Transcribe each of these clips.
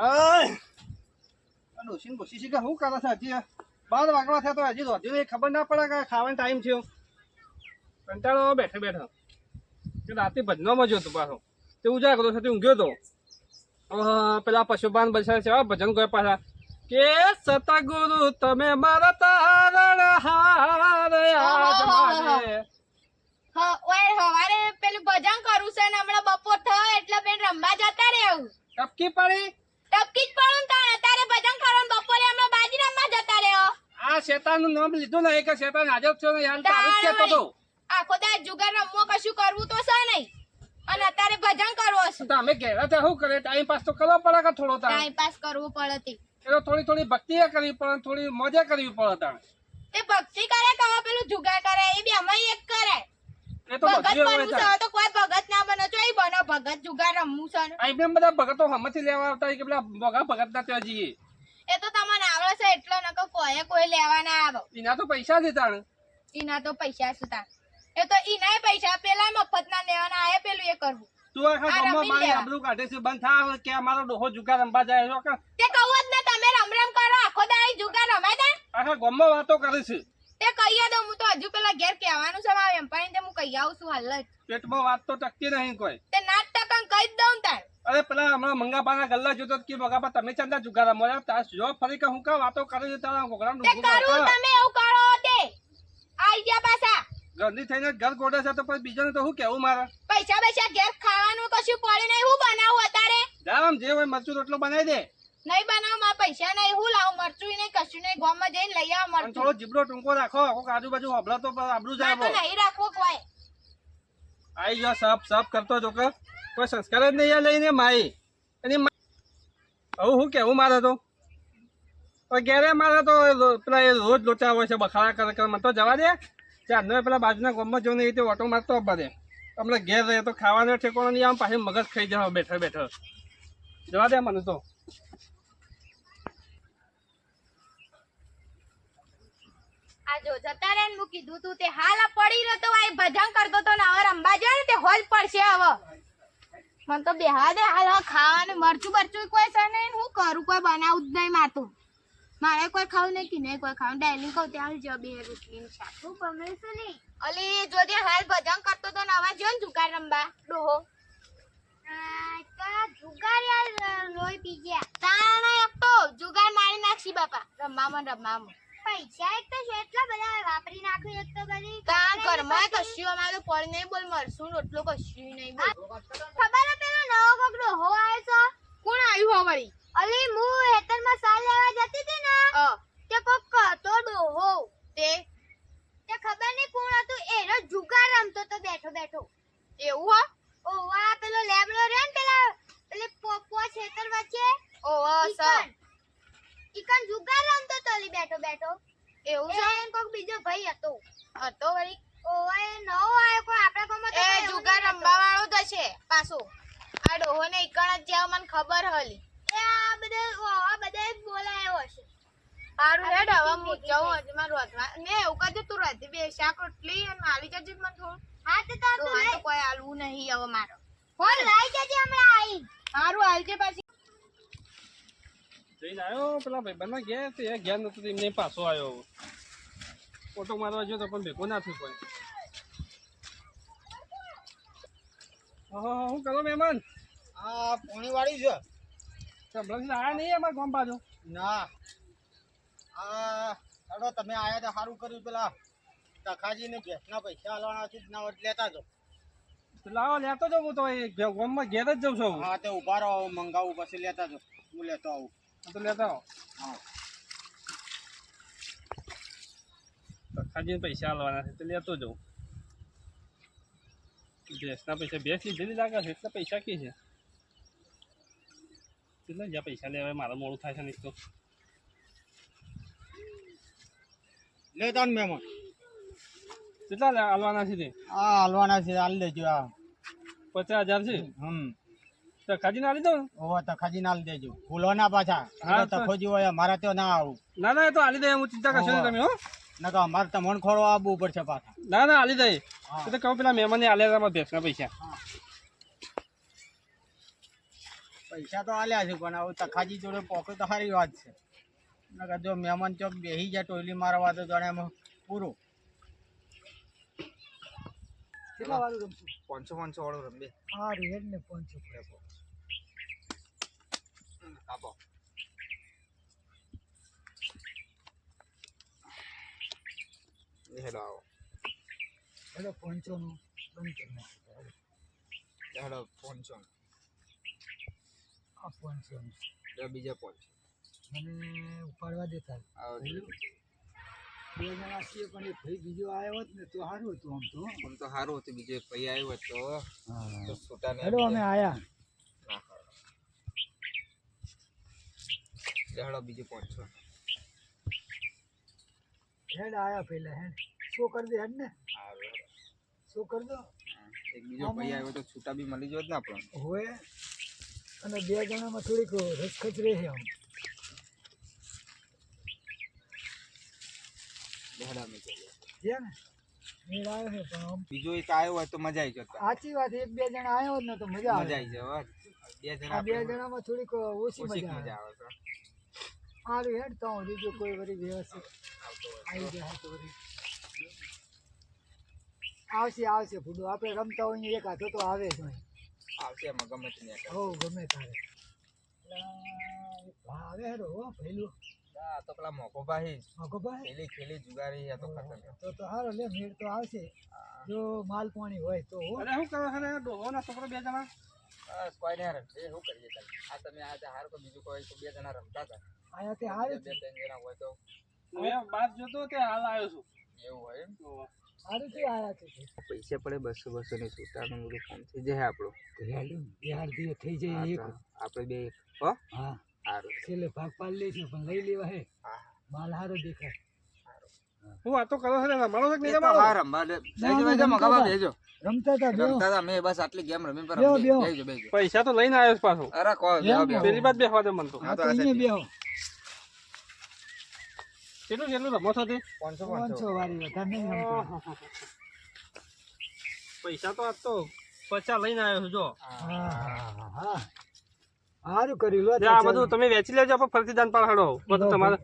આય. આ ડોશીને ડોશી કે શું કરે છે હજી? બાર વાગવા થયા તો હજી રોધ્યું નહીં ખબર ના પડે કે ખાવાનો ટાઈમ થયો. કંટાળો બેઠો બેઠો. કે રાતે ભજનમાં જોતો પાછો. તે ઉજાગરો તે ઊંઘ્યો તો. પેલા પશુપાન બસાય છે ભજન કોઈ પાછા. કે સતગુરુ તમે મારા તારણ હાર હ- પેલું ભજન કરું છે ને હમણાં બપોર થયો એટલે બેન રમવા જતા રહેવું. ટપકી પડી. ટપકી જ પડું તાણ અત્યારે ભજન કરવાનું બપોરે અમે બાજી રમવા જતા રહ્યો. આ શેતાનનું નામ લીધું ને કે શેતાન હાજર છો ને યાર તારું કે તો આખો દાડ જુગાર રમવો કશું કરવું તો છે નહીં. અને અત્યારે ભજન કરવો છે. તો અમે ઘેરા તો શું કરે? ટાઈમ પાસ તો કરવો પડે કે થોડો ટાઈમ પાસ કરવું પડે તે. એટલે થોડી થોડી ભક્તિ એ કરવી પડે થોડી મજા કરવી પડે તાણ. તે ભક્તિ કરે કે પેલું જુગાર કરે એ બી અમે એક કરે. એ તો ભગત બનવું છે તો કોઈ ભગત ના બને. તો બનો ભગત જુગાર રમવું છે અહીં બેન બધા ભગતો હમથી લેવા આવતા હોય કે પેલા ભગા ભગત ના ત્યાં જઈએ. એ તો તમને આવડે છે એટલો નકો કોઈ કોઈ લેવા ના આવે. એના તો પૈસા છે તાણ. તો પૈસા સુતા એ તો પૈસા પેલા મફત ના લેવાના આયા પેલું એ કરવું. તું આખા ગામમાં મારી આબરૂ કાઢે છે બંધ થા કે અમારો ડોહો જુગાર રમવા જાય છે. કે કહું જ ને તમે રમ રમ કરો આખો દાઈ જુગાર રમાય દે આખા ગામમાં વાતો કરે છે. તે કહી દઉં હું તો હજુ પેલા ઘેર કહેવાનું છે મારે એમ તે હું કહી આવું છું હાલ જ. પેટમાં વાત તો ટકતી નહીં કોઈ. તે ના ટકન કહી જ દઉં તાર. અરે પેલા હમણાં મંગાપાના ગલ્લા જોતો કે મગાપા તમે ચંદા જુગારા મોરા તાર જો ફરી કે હું કા વાતો કરે છે તારા ઘોઘરા તે કરું તમે એવું કરો તે. આઈ ગયા પાછા. ગંદી થઈને ઘર ગોડે છે તો પછી બીજાને તો હું કેવું મારે? પૈસા પૈસા ઘેર ખાવાનું કશું પડે નહીં. હું બનાવું અત્યારે? જામ જે હોય મરચું રોટલો બનાવી દે. નહીં બનાવમાં પૈસા નહીં હું લાવું મરચું નહીં કશું નહીં ગામમાં જઈને લઈ આવ અને મરચું. થોડો જીબડો ટૂંકો રાખો કોક આજુબાજુ હબળો તો આબરું જાય તો નહીં રાખવો કોઈ. આઈ જો સાફ સાફ કરતો કે. કોઈ સંસ્કાર જ નહીં લઈને માઈ. મા- હવે હું કેવું મારે તો? ઘેરે મારે તો પેલા એ રોજ લોચા હોય છે બખાડા કરે કરે. મને તો જવા દે. ચાંદનો પેલા બાજુના ગોમમાં જોઈને નહીં તે ઓટો મારતો બધે. હમણાં ઘેર રહે તો ખાવાનો ઠેકો નહીં આમ પાછી મગજ ખાઈ જાવ બેઠો બેઠો. જવા દે મને તો. આ જો જતા રે ને હું કીધું તું હાલ પડી રહ્યો તો આ ભજન કરતો તો ને હવે રંબા જાય ને તે હોલ પડશે હવે. મને તો બેહા દે હાલ ખાવાનું મરચું બરચું કોઈ છે નહીં હું કરું? કોઈ બનાવું જ નહીં માતું મારે કોઈ ખાવું નહીં કે નહીં કોઈ ખાવું? ડાયલી કહું ત્યાં જ બે રોટલી ને શાક. હું ગમે છે નહીં અલી જો તે હાલ ભજન કરતો તો નવા જો ને જુગાર રંબા. ડોહો. જુગાર યાર લોહી પી ગયા. તાણા એક તો જુગાર મારી નાખશી બાપા. રમવામાં રમવામાં પૈસા એક તો એટલા બધા વાપરી નાખ્યું એક તો બધી. કા ઘરમાં કશું અમારું પડ નહીં બોલ મરશું રોટલો કશું નહીં બોલ. ખબર પેલો નવો કોક હો આવ્યો છે કોણ આવ્યું હો વળી? અલી હું હેતરમાં સાલ લેવા જતી હતી ને તે કોક તો ડોહો તે તે ખબર નહીં કોણ હતું એનો જુગાર રમતો તો બેઠો બેઠો એવું હો ઓવા પેલો લેબડો રે ને પેલા પેલે પોપો ખેતર વચ્ચે ઓ સ ઈકન ઈકન જુગાર રમતો તો અલી બેઠો બેઠો એવું છે એ કોક બીજો ભાઈ હતો હતો વળી ઓવા એ નવો આવ્યો કોઈ આપણા ગામમાં તો એ કોઈ એવું જુગાર નહીં રમવા વાળો જ છે પાછો આ ડોહો ને ઈકણ જ જ્યાં મને ખબર હલી હતું. એ આ બધા આ બધા જ બોલાયો હશે સારું હેડ હવે હું જાઉં હજી મારું રોધવા ને એવું કરજે તું રોધી બે શાક રોટલી અને મારી જજે મને થોડું હા તો તો તું ડોહા તો લઈ કોઈ આલવું નહીં હવે મારો ફોન લઈ જજે હમણાં આઈ સારું પાછી. જઈને આવ્યો પેલા ભાઈબંધના ગયા તે એ ઘેર નતો એમને પાછો આવ્યો. ઓટો મારવા ગયો તો પણ ભેગો ના થયું કોઈ. ઓહો, શું કરો મહેમાન? આ પોણી વાળી છે. સંભળાથી આયા નહીં અમારા ગામ બાજુ? ના. આ તમે આયા તો સારું કર્યું પેલા. તખાજી ને ભેંસના પૈસા આલવાના છે ના હોય લેતા જો તો લાવો લેતો જાઉં હું તો એ ગોમમાં ઘેર જ જાઉં છું હું. હા તે ઊભા રહો મંગાવું પછી લેતા જો હું લેતો આવું. તો લેતા આવો. હા. ખાજીને પૈસા આલવાના છે તો લેતો જાઉં. ભેંસના પૈસા ભેંસ લીધેલી લાગે છે એટલે પૈસા કે છે? કેટલા જ્યાં પૈસા લેવા મારે મોડું થાય છે ને તો. લેતા ને મહેમાન. કેટલા હાલવાના છે તે? આ હાલવાના છે હાલ લેજો આ પચાસ હજાર છે? હમ. તો ખાજીને દઉં ઓહો તખાજી ના હાલ દેજો ભૂલો ના પાછા. હા, તો- તખોજી હોય અમારા તો ના આવું. ના ના એ તો આલી દે હું ચિંતા કરશો નહીં તમે હો. તો અમારે તમને ખોળવા આવવું પડશે પાછા. ના ના આલી દે. હા. એ તો કહું પેલા મહેમાનને આલે તમારા ભેંસના પૈસા. પૈસા તો આલ્યા છે પણ હવે તખાજી જોડે પોકે તો સારી વાત છે. નકર જો મહેમાન ચોક બેસી જાય ટોયલી મારવા તો જાણે એમાં પૂરું. કેટલા વાગે રમશું પાંચસો પાંચસો વાળો રમે હા રેડ ને પાંચસો આપો હેલો આવો. હેલો પાંચસો નું બંધ કરી હેલો પાંચસો આ પાંચસો બીજા પાંચસો. મને ઉપાડવા દેતા આવો બે જણા છીએ પણ એ ભાઈ બીજો આવ્યો ને તો સારું હતું આમ તો. આમ તો સારું હતું બીજો એક ભાઈ આવ્યો હતો. તો છૂટા ને અમે આયા. હેલો બીજું પાંચસો હેડ આયા પેલા હેડ. શું કરી દે હેડ ને. શું કરી દો. એક બીજો ભાઈ આવ્યો તો છૂટા બી મળી જોત ને આપણને હોય. અને બે જણામાં થોડીક રસખચ રહે આમ. અમે જઈએ છે ને મેળ આવ્યો છે પણ બીજો એક આવ્યો હોય તો મજા આવી જતા સાચી વાત એક બે જણા આવ્યો ને તો મજા મજા આવી જાય બે જણા બે જણામાં થોડીક ઓછી મજા આવે સારું હેડ તો હું કોઈ વળી વ્યવસ્થિત આવી જાય તો વળી આવશે આવશે ફૂડો આપણે રમતા હોય એક હાથો તો આવે જ હોય આવશે એમાં ગમે તે હો ગમે તારે આવે હો પહેલું આ તો પેલા મોકો ભાઈ. મગો ભાઈ? ખેલી ખેલી જુગારી આ તો ખતમ તો તો સારો લે મેળ તો આવશે. જો માલ પાણી હોય તો હો. અરે શું કરો છે ડોહો ના છોકરો બે જણા? બસ કોઈ નહીં રમશે. શું કરીએ ચાલ આ તમે આ હાર તો બીજું કોઈ તો બે જણા રમતા હતા. આયા તે હારે બે ત્રણ જણા હોય તો. હું બાદ જોતો તે હાલ આવ્યો છું. એવું હોય એમ? હારું તે આયા છે? પૈસા પડે બસો બસો ની છૂટાનું બધું કામ થઈ જાય આપણું. હેડું બિહાર દી થઈ જાય એક. આપણે બે હો? હા. છેલ્લે ભાગ પાડી લઈશું પણ લઈ લેવા હે. માલ હારો દેખાય. હું વાતો કરો છો રમાડો છે કે નહીં તો રમાડો હા રમવા દે. ના, બેજો રમતા મગાવા રમતા હતા બેહો. રમતા હતા મેં બસ આટલી ગેમ રમી પર બેહો, બેહો. બેજો બેજો પૈસા તો લઈને આવ્યો પાછો. અરે કોઈ બેહો એમ? બેહો પેલી બાદ બેસવા દે મને તો. હા તો અહીંયા બેહો. કેટલું કેટલું રમો છો તે? પાંચસો પાંચસો. વાળી વધારે નહીં રમતા. પૈસા તો આજ તો પચાસ લઈને આવ્યો છું જો. હા હા હા. સારું કરી લો આ બધું તમે વેચી લેજો આપણે ફરતી દાન પાડો બધું તમારે.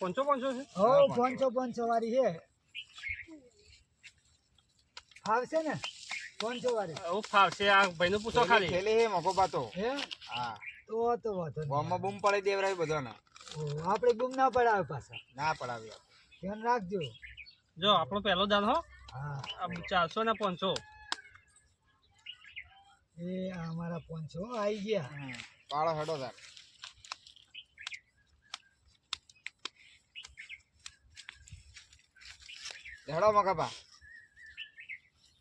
પાંચસો પાંચસો છે? હો પાંચસો પાંચસો વાળી છે. ફાવશે ને? પાંચસો વાળી. હું ફાવશે. આ ભાઈને પૂછો ખાલી. એટલે હે મકો પાતો. હે? હા. તો તો વાતો બોમ્બમાં બૂમ પડી દેવરાય બધાને. ઓ, આપણે બૂમ ના પડાવે પાછા. ના પડાવી ધ્યાન રાખજો. જો આપણો પહેલો દાન હો. ચારસો ને પાંચસો. એ અમારા પાંચસો આવી ગયા. પાળો હડો તાર. હેડો મકાબા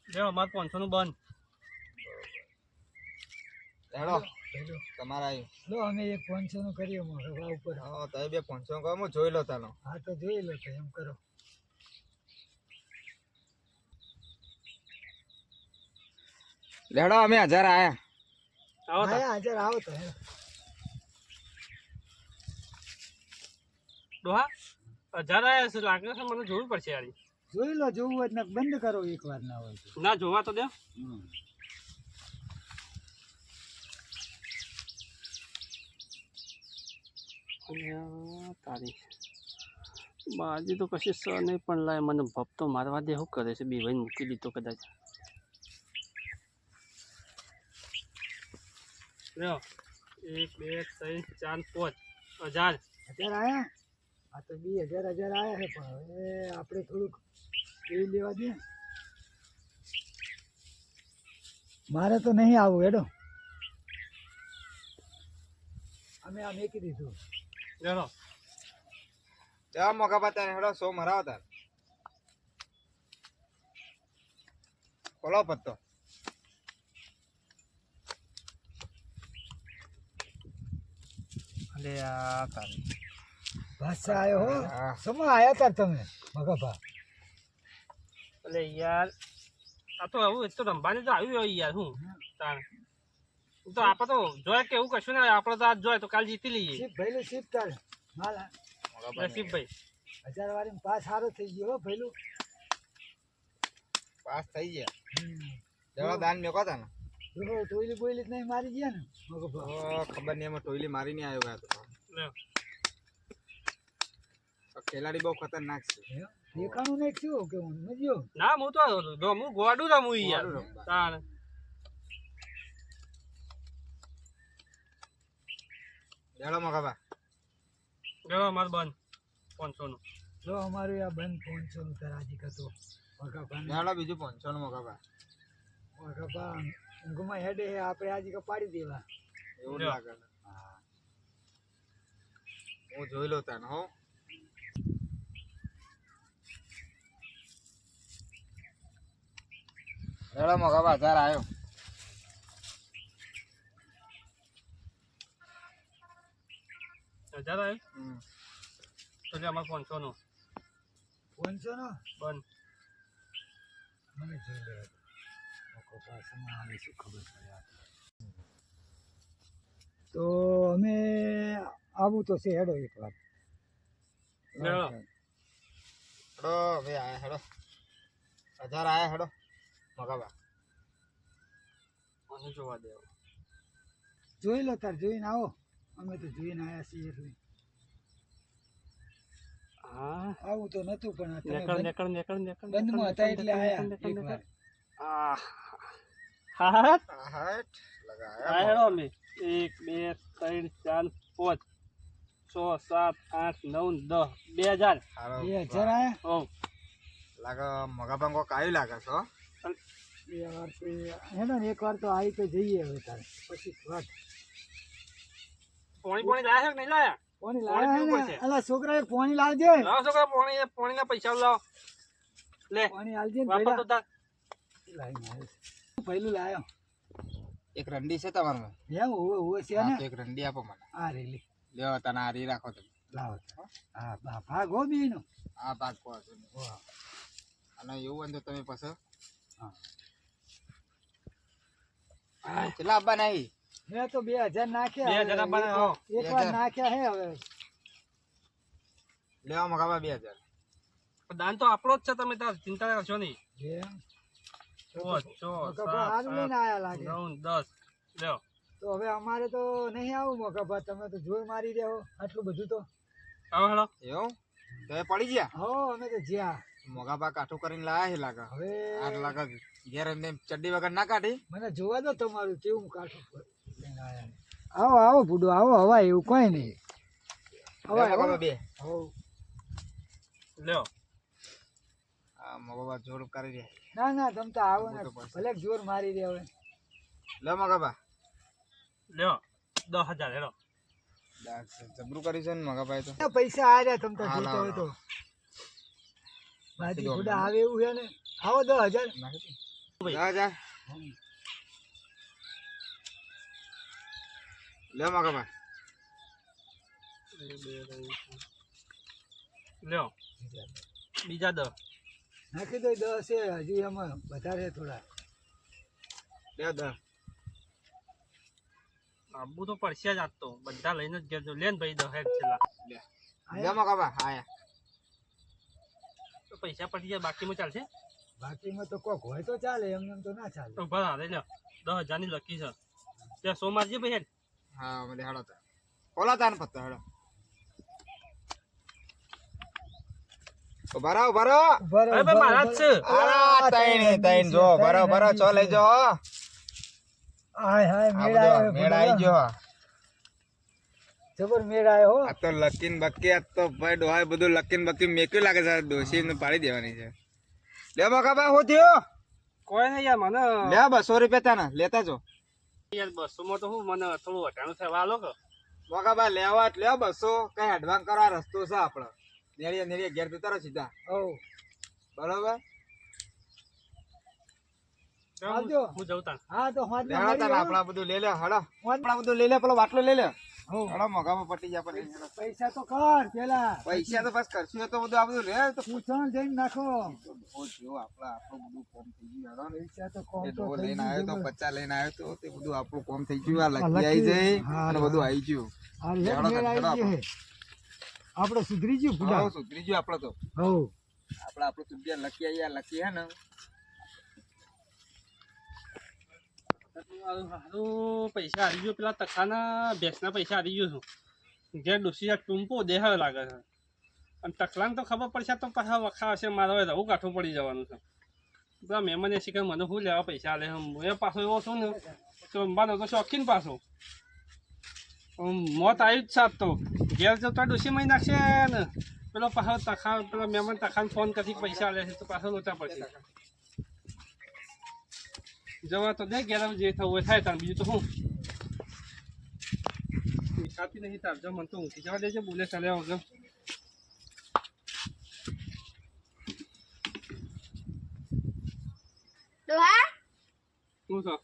જો અમારે પાંચસો નું બંધ. હેડો. તમારા આવ્યું લો અમે એક પાંચસો નું કરીએ મોઢા ઉપર. હા તમે બે પાંચસો કહો જોઈ લો તાનો. હા તો જોઈ લો તો એમ કરો. લેડો અમે હજાર આયા. આવો તા. હા હાજર આવો તો. હે. ડોહા હજાર આયા છે લાગે છે મને જોવું પડશે યાર. જોઈ લો જોવું હોય ને બંધ કરો એક વાર ના હોય તો. ના જોવા તો દે. અલ્યા, બાજી તો કશી સ નહીં પણ લાય મને ભપતો મારવા દે શું કરે છે? બે ભાઈ મૂકી દીધો કદાચ. લ્યો. એક બે ત્રણ ચાર પાંચ. હજાર. હજાર આવ્યા આ તો બે હજાર હજાર આવ્યા છે પણ હવે આપણે થોડુંક એવી લેવા દે. મારે તો નહીં આવું હેડો. અમે આ મેકી દીધું. ચલો મોકા મકાબા તારે હેડો સો મરાવો તાર ખોલો પત્તો. અલે આ તારી. ભાષા આવ્યો હો? હા. સમા આયા તાર તમે? મગભા અલે યાર આ તો આવું એ તો રમવાની તો આવ્યું હોય યાર હું? તાર હું તો આપણે તો જોય કે એવું કશું ના આપણે તો આજ જોય તો કાલ જીતી લઈએ. શીપ ભૈલું શીપ તાર. માલ ભાઈ હજાર વાળી પાસ સારો થઈ ગયો હો ભૈલું. પાસ થઈ ગયા. દેવા દાન મેકો તા ને ટોયલી બોયલી જ નહીં મારી ગયા ને? ખબર નહીં એમાં ટોયલી મારી નહીં આવ્યો ગયા તો ખેલાડી બહુ ખતરનાક છે. દેખાણું નહીં થયું કે હું? મજો ના હું તો હું ગોડું રમું યાર. ગોડું રમવા. તાણ. દેડો અમારું ગયો માર બંધ. પાંચસો નું જો અમારું આ બંધ પાંચસો નું તરાજી કતો મગભા દેડો બીજું પાંચસો નું મગાબા મગભા ઊંઘમાં હેડે હે આપણે આજે કપાડી દેવા. એવું જ. લાગે હું. જોઈ લો તને હો. રેડો મોગા બજાર આવ્યો હજાર આવે હમ. તો લે અમાર પાંચસો નું પાંચસો નો બંધ. મને જોઈ લે મગભા સમાવે શું ખબર પડે તો અમે આવું તો છે હેડો એક વાર. હેડો. હવે આયા હેડો. હજાર આયા હેડો. મગાવા જોવા દેવો જોઈ લો તાર જોઈને આવો. અમે તો જોઈને આવ્યા છીએ એટલે. હા? આવું તો નતું પણ આ નેકળ નેકળ નેકળ નેકળ બંધમાં હતા એટલે આયા એક વાર હાટ લગાયા અમે. એક બે ત્રણ ચાર પાંચ છ સાત આઠ નવ દસ. બે હજાર. બે હજાર આયા? ઓ લાગે મગા ભંગો આવ્યું લાગે છો બે વાર ને એક વાર તો આવી તો જઈએ હવે તારે. પછી વાત. પોણી પોણી લાયા છે કે નહીં લાયા? પોણી પીવું અલા છોકરા પોણી લાવજે. લાવો છોકરા પોણી પોણી ના પૈસા લાવો. લે. પોણી આલજે ને તો આવ્યો છે. પહેલું લાયો. એક રંડી છે તમારું? એમ હોવે હોવે છે ને? એક રંડી આપો મને. આ રેલી લ્યો તને આ રી રાખો તમે. લાવો. હા બા- ભાગ હો બીનો આ ભાગ કો છો અને એવું હોય તો તમે પછી હા. કેટલા આપવા નહીં મેં તો બે હજાર નાખ્યા બે હજાર આપવાના, એક- વાર નાખ્યા હે હવે. લેવા મગાવા બે હજાર. દાન તો આપણો જ છે તમે તાર ચિંતા કરશો નહીં. દસ. લ્યો. તો હવે અમારે તો નહીં આવું મગભા તમે તો જોર મારી રહ્યો આટલું બધું તો. આવો એવું? તો પડી ગયા? હો અમે તો જ્યાં. મગાબા કાઠું કરીને લાયા છે લાગે. હવે આ લાગે ઘેર એમને ચડ્ડી વગર ના કાઢી? મને જોવા દો તમારું કેવું કાઠું આવો આવો બુડો આવો હવા એવું કઈ નહીં. હવે બે. હો. લ્યો. આ મગાબા જોર કરી રહ્યા ના ના તમ તો આવો ને. ભલે જોર મારી દે હવે. લે મગાબા. લ્યો દસ હજાર હેડો. જબરું કરી છે ને મગાભાઈ તો. પૈસા આ રહ્યા તમ તો જોતા હોય તો બાજી કીધું આવે એવું છે ને? આવો દસ હજાર. હજાર. લે મગાબા. લ્યો બીજા દસ. નાખી દો દસ છે હજી એમાં વધારે થોડા. બે દસ. આબુ તો પડશે જ આજ તો. બધા લઈને જ ગયો લે ને ભાઈ દસ હેડ છેલ્લા. લે. મગાબા આયા. તો પૈસા પડી જાય બાકીમાં ચાલશે? બાકીમાં તો કોક હોય તો ચાલે એમ એમ તો ના ચાલે. તો ભલા લે લ્યો. દસ હજારની લકી છે. ત્યાં સો મારજે ભાઈ હેડ. હા મને હેડો તા ઓલા તાન પત્તા હેડો. રહો ઊભા અરે મારા જ છે. આ તૈણ તૈણ જો બરો બરો ચો લઈ જો હાય હાય મેળ મેળ આવી ગયો જબર મેળ આવ્યો આ તો લકીન બક્કી આ તો ભાઈ ડોહાય બધું લકીન બક્કી મેક્યું લાગે છે ડોસી ને પાડી દેવાની છે. લે મકાબા હું થયો? કોઈ નહીં યાર મને લે બસો રૂપિયા તાને લેતા જો. યાર બસો માં તો હું મને થોડું વટાણું થવા લો કે. મકાબા લેવા લે બસો કઈ એડવાન્સ કરવા રસ્તો છે આપણો. નેરીએ નેરીએ ઘેર જતા રહો સીધા. હો બરાબર. હું જઉં હા તો હાથ આપણા બધું લે લે હડો આપણા બધું લે લે પેલો બાટલો લે. લે હો હડો પટી જાય પછી પૈસા તો કર પેલા. પૈસા તો બસ કરશું તો બધું આ બધું લે તો પૂછણ જઈને નાખો. આપણા આપણું બધું કોમ થઈ ગયું હેડો પૈસા તો કોમ તો લઈને આવ્યો તો પચાસ લઈને આવ્યો તો તે બધું આપણું કોમ થઈ ગયું આ આ લકી આવી જાય અને બધું આવી ગયું. આપણે સુધરી ગયું ફૂડા સુધરી ગયું આપણે તો. હવ. આપણે આપણે સુધ્યા લખી આયા લખી હે ને. હારું પૈસા હારી ગયો. પેલા તખાના ભેંસના પૈસા હારી ગયો છું. ઘેર ડોસી ટૂંપો દેહાવે લાગે છે. અને તકલાને તો ખબર પડશે તો પાછા વખા હશે. મારે રહું કાઠું પડી જવાનું છે. પેલા મહેમાન એ શીખે મને શું લેવા પૈસા લે હું એ પાછો એવો છું ને તો મારો તો શોખીન પાછો. મોત આવ્યું જ સાત તો. ઘેર જતા ડોસી મહી નાખશે ને. પેલો પાછો તખા પેલા મહેમાન તખાને ફોન કરી પૈસા લે છે તો પાછો લોચા પડશે. જવા તો દે ઘેર જે થવું થાય તાર. બીજું તો શું? કાપી નહીં તાર. જો મને તો ઊંઘી જવા દેજે બોલે ચાલે આવજો ડોહા? શું છો?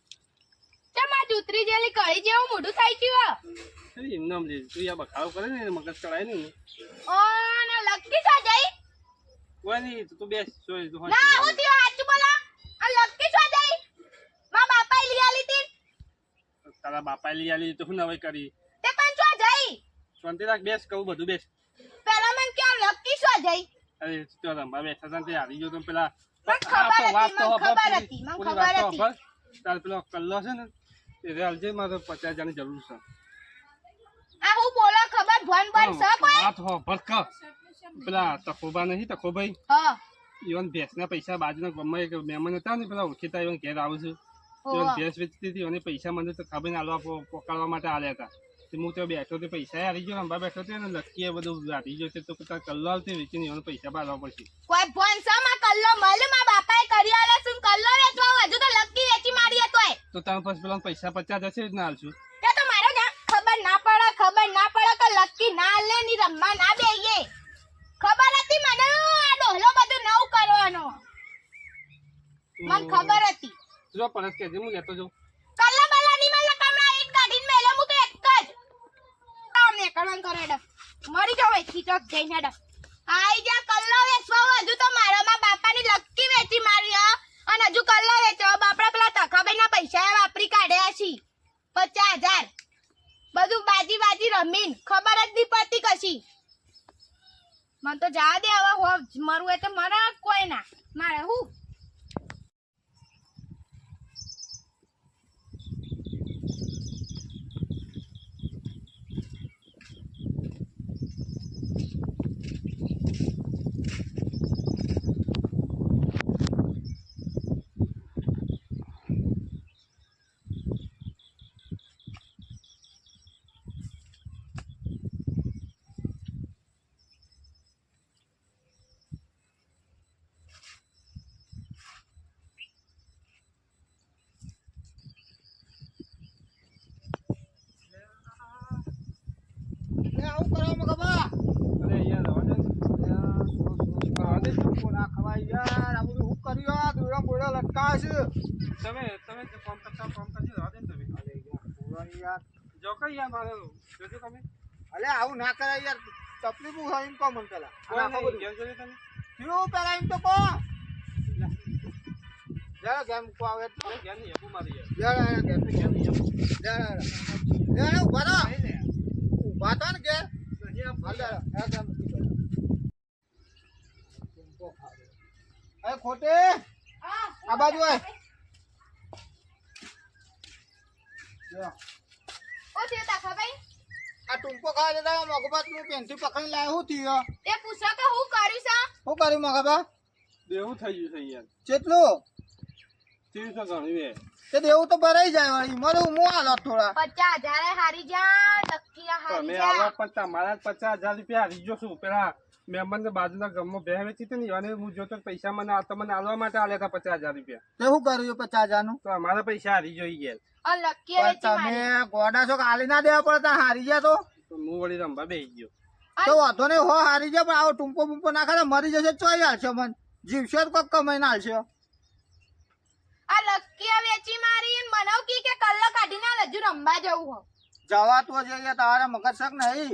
આ ચૂતરી જેલી કળી જેવું મોઢું થાય ગયું અરે એમ તું યા બખાડો કરે ને મગજ ચડાય ને ઓ ને લકી છો જઈ? કોઈ નહીં તું બેસ જોઈ તું ના હું તી સાચું બોલા. આ લકી છો જઈ? મા બાપાએ લઈ આલી તી તારા બાપાએ લઈ આલી તો શું નવાઈ કરી. તે પણ છો જઈ. શાંતિ રાખ બેસ કહું બધું બેસ. પેલા મને ક્યાં લકી છો જઈ? અરે તો રંભા બેઠા હતા તે હારી ગયો તો પેલા. ખબર વાત હતી, મને ખબર હતી. તાર પેલો કલ્લો છે ને એ રેલજે મારે પચાસ હજારની જરૂર છે. આ હું બોલો ખબર? ભણ ભણ સ કોઈ? વાત હો ભરક પેલા તકોબા નહીં તકોભાઈ હા. ઈવન ભેંસના પૈસા બાજુના ગમે એક મહેમાન હતા ને પેલા ઓળખીતા ઈવન ઘેર આવું છું. ઈવન. ભેંસ વેચતી હતી અને પૈસા મને તો ખબર ના આલવા પકડવા માટે આલ્યા હતા. તે હું ત્યાં બેઠો તે પૈસા હારી ગયો અંબા બેઠો તે લકી એ બધું રાખી ગયો છે તો પોતા કલ્લો આવતી વેચીને ઈવન પૈસા બાલવા પડશે. કોઈ સ માં કલ્લો મલમાં બાપાએ કરી આલે છું કલ્લો વેચવા હજુ તો લકી વેચી મારી તો તાર પાસે પેલા પૈસા પચાસ હશે જ ના હાલશું તે તો મારો જા ખબર ના પડે ખબર ના પડે કે ના લે ની રમવા ના બેઈએ ખબર હતી મને? આ ડોહલો બધું નવું કરવાનો. મને ખબર હતી. જો પરત કે હું લેતો જાઉં. કલ્લા બલ્લા ની મને કમરા ઈટ કાઢીને મેલે હું તો એક જ. તમને કરવાનું કરે ડ. મરી જાવ એક ચોક જઈને ડ. આઈ જા કલ્લો વેચવા હજુ તો મારા માં બાપાની લક્કી વેચી મારી હા. અને હજુ કલ્લો વેચવા બાપડા પેલા તખાભાઈ ના પૈસા વાપરી કાઢ્યા છી. પચાસ હજાર. બધું બાજી બાજી રમીન. ખબર જ નહીં પડતી કશી. મને તો જવા દે હવે, હો હોય તો મરે કોઈ ના. મારે હું એ આવું કરો મગબા અરે યાર રવા દે રવા દે ના ખવાય યાર આ બધું હું કર્યું દોડા છે તમે તમે ફોન કામ કરતા ફોન કરજો ને તમે. બોલાની યાર જો કઈ યાર મારે જોજો તમે. અલે આવું ના કરાય યાર. તકલીફ હોય એમ કો મન પેલા. તમે? થયું પેલા એમ તો કહો. જરા ગેમ કો આવે તો અરે ઘેર નહીં મારી યાર. ગેમ નહીં આપું જરા જરા ઊભા રહો. ઊભા થો ને કે ગેમ ખોટે. આ બાજુ આય. ઓ તે તખાભાઈ આ ટુંપો ખાવા જતા મગબા નું પેન્સિલ પકડી લાવે હું થયું? તે પૂછો કે હું કર્યું હું કર્યું મગબા દેવું થઈ ગયું છે યાર. કેટલું? ત્રીસો ગણ્યું એ તે દેવું તો ભરાઈ જાય વળી. મારે હું થોડા. પચાસ હજાર હારી જા નક્કી હારી તમે જા. આવા પણ તમારા પચાસ હજાર રૂપિયા હારી ગયો છું પેલા મહેમાન બાજુના ગામમાં બે વેચી હતી ને અને હું જોતો પૈસા મને આ- તમને આલવા માટે આલ્યા હતા પચાસ હજાર રૂપિયા. તે શું કર્યું પચાસ હજારનું તો અમારા પૈસા હારી જોઈ ગયા. તમે ગોડા છો આલી ના દેવા પડતા હારી ગયા તો? હું વળી રંભા બેસી ગયો. તો વાંધો નહીં હો હારી જાય પણ આવો ટૂંકો બૂંકો નાખે તો મરી જશે ચોઈ હાલશે મન. જીવશે તો કોક કમાઈને હાલશે. આ લક્કી વેચી મારી મને કી કે કલ્લો કાઢીને લજુ રંભા રમવા જવું હો. જવા તો જઈએ તમારે મગજ શક નહીં?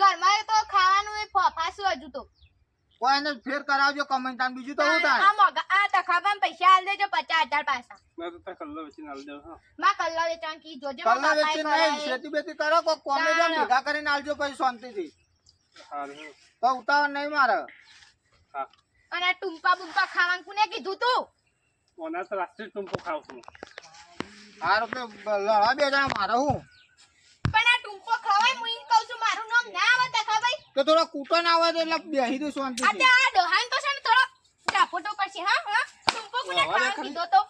ઘરમાં તો ખાવાનું એ હજુ તો. કોઈને ફેર કરાવજો કમેન્ટ આમ બીજું તો શું આ મોગા આ તખાબાન પૈસા આલ દેજો પચાસ હજાર પાછા. મેં તો કલ્લો વેચીને આલ હા. માં કલ્લો વેચાણ કી જોજે મારા કલ્લા બાપાએ નહીં શેતી બેતી કરો કોક કોમે ભેગા કરીને આલજો પછી શાંતિથી. તો ઉતાવળ નહીં મારે. હા. અને આ ટુંપા બુંપા ખાવાનું કોને કીધું તું? ઓના તો રાત્રે ટુંપો ખાવ છું. હારું તો લડા બે જણા મારે હું પણ આ ટૂંપો ખવાય હું ઈમ કહું છું મારું નામ ના આવે તખાભાઈ તો થોડો કૂટો ના આવે તો એટલે બેહી દઉં આ તે શાંતિથી આ ડોહાન તો છે ને થોડો ફોટો કરશે હા હા ટૂંપો કોને ખાવા ખરી. તો